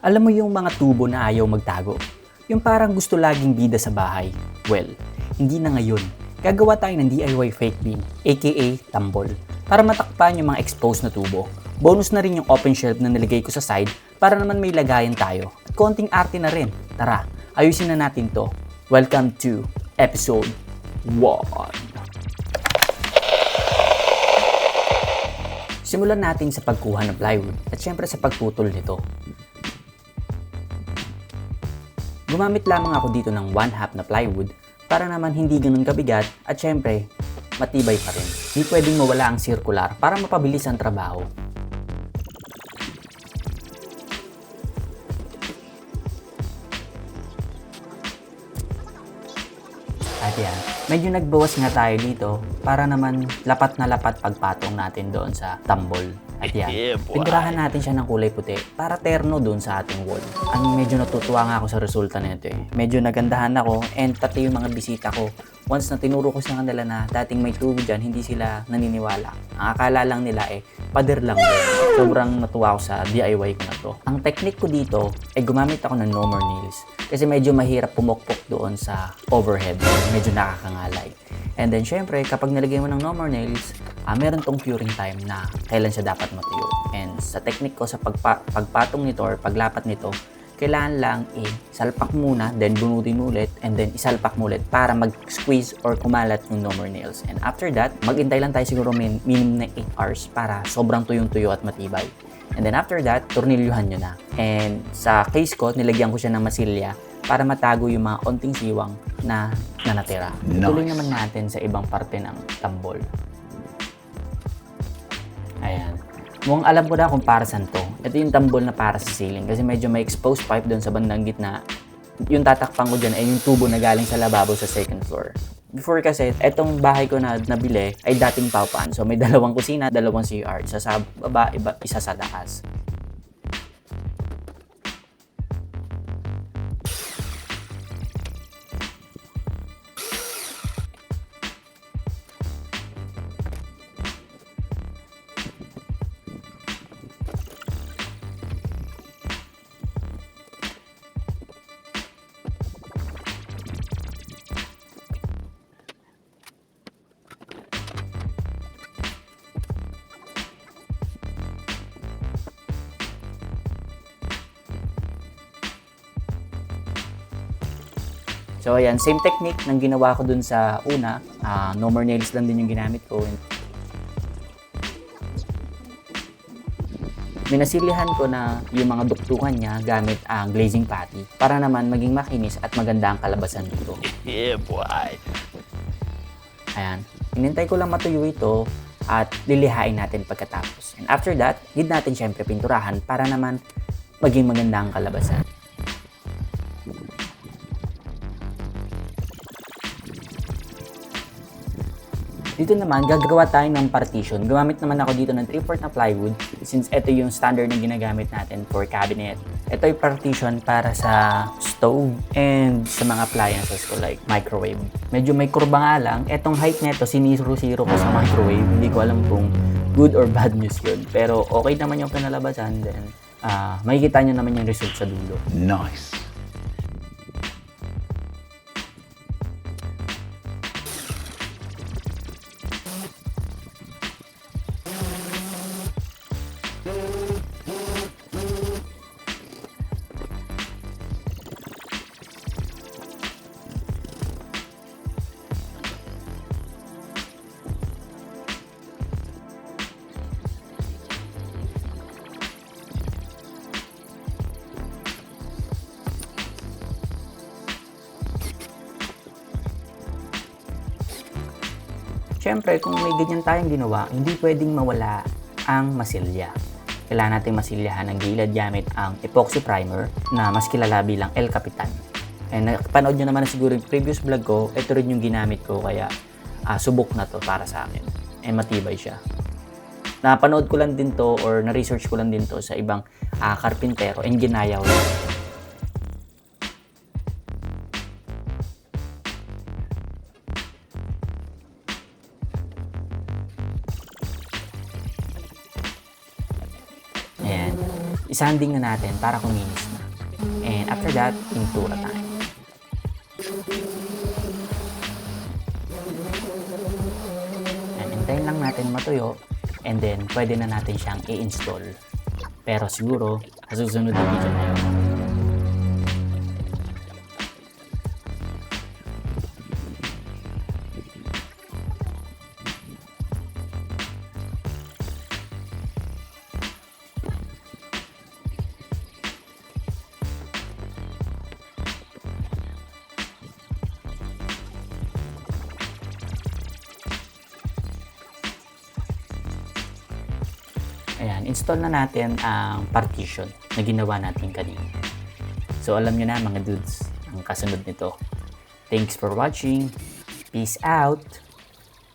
Alam mo yung mga tubo na ayaw magtago? Yung parang gusto laging bida sa bahay? Well, hindi na ngayon. Gagawa tayo ng DIY fake beam, aka tambol, para matakpan yung mga exposed na tubo. Bonus na rin yung open shelf na nilagay ko sa side para naman may lagayan tayo. At konting arte na rin. Tara, ayusin na natin to. Welcome to episode 1. Simulan natin sa pagkuha ng plywood at syempre sa pagputol nito. Gumamit lamang ako dito ng 1 half na plywood para naman hindi ganun kabigat at syempre, matibay pa rin. Hindi pwedeng mawala ang circular para mapabilis ang trabaho. At yan, medyo nagbawas nga tayo dito para naman lapat na lapat pagpatong natin doon sa tambol. At yan, Yeah, pinturahan natin siya ng kulay puti para terno doon sa ating wall. Ang medyo natutuwa nga ako sa resulta nito eh. Medyo nagandahan ako and pati yung mga bisita ko. Once na tinuro ko sa kanila na dating may tubo dyan, hindi sila naniniwala. Ang akala lang nila eh, pader lang yun. Sobrang natuwa ako sa DIY ko na to. Ang technique ko dito ay gumamit ako ng no more nails. Kasi medyo mahirap pumukpok doon sa overhead. Medyo nakakangalay. And then syempre, kapag nilagay mo ng no more nails, ah, meron tong curing time na kailan siya dapat matuyo. And sa technique ko sa pagpa- pagpatong nito or paglapat nito, kailangan lang i-salpak muna, then bunutin ulit, and then isalpak mo ulit para mag-squeeze or kumalat yung no more nails. And after that, maghintay lang tayo siguro min- minimum na 8 hours para sobrang tuyong-tuyo at matibay. And then after that, tornilyuhan nyo na. And sa case ko, nilagyan ko siya ng masilya para matago yung mga onting siwang na nanatira. Tuloy naman natin sa ibang parte ng tambol. Mukhang alam ko na kung para saan to. Ito yung tambol na para sa ceiling kasi medyo may exposed pipe doon sa bandang gitna. Yung tatakpan ko dyan ay yung tubo na galing sa lababo sa second floor. Before kasi, etong bahay ko na nabili ay dating paupan. So may dalawang kusina, dalawang CR. Isa sa baba, iba, isa sa taas. So ayan, same technique ng ginawa ko dun sa una. Ah, no more nails lang din yung ginamit ko. Minasilihan ko na yung mga duktukan niya gamit ang glazing patty para naman maging makinis at maganda ang kalabasan dito. Yeah, boy. Ayan. Inintay ko lang matuyo ito at lilihain natin pagkatapos. And after that, need natin syempre pinturahan para naman maging maganda ang kalabasan. Dito naman, gagawa tayo ng partition. Gumamit naman ako dito ng 3-4 na plywood since ito yung standard na ginagamit natin for cabinet. Ito yung partition para sa stove and sa mga appliances ko like microwave. Medyo may kurba nga lang. Etong height nito, siniro-siro ko sa microwave. Hindi ko alam kung good or bad news yun. Pero okay naman yung kinalabasan. Then, ah makikita nyo naman yung result sa dulo. Nice. Siyempre, kung may ganyan tayong ginawa, hindi pwedeng mawala ang masilya. Kailangan natin masilyahan ng gilid gamit ang epoxy primer na mas kilala bilang El Capitan. And napanood nyo naman na siguro yung previous vlog ko, ito rin yung ginamit ko kaya ah, subok na to para sa akin. And matibay siya. Napanood ko lang din to or na-research ko lang din to sa ibang ah, karpintero and ginayaw lang. Ayan. Isanding na natin para kuminis na. And after that, pintura tayo. Yan, hintayin lang natin matuyo and then pwede na natin siyang i-install. Pero siguro, sa susunod na video na yun. Ayan, install na natin ang partition na ginawa natin kanina. So alam nyo na mga dudes, ang kasunod nito. Thanks for watching. Peace out!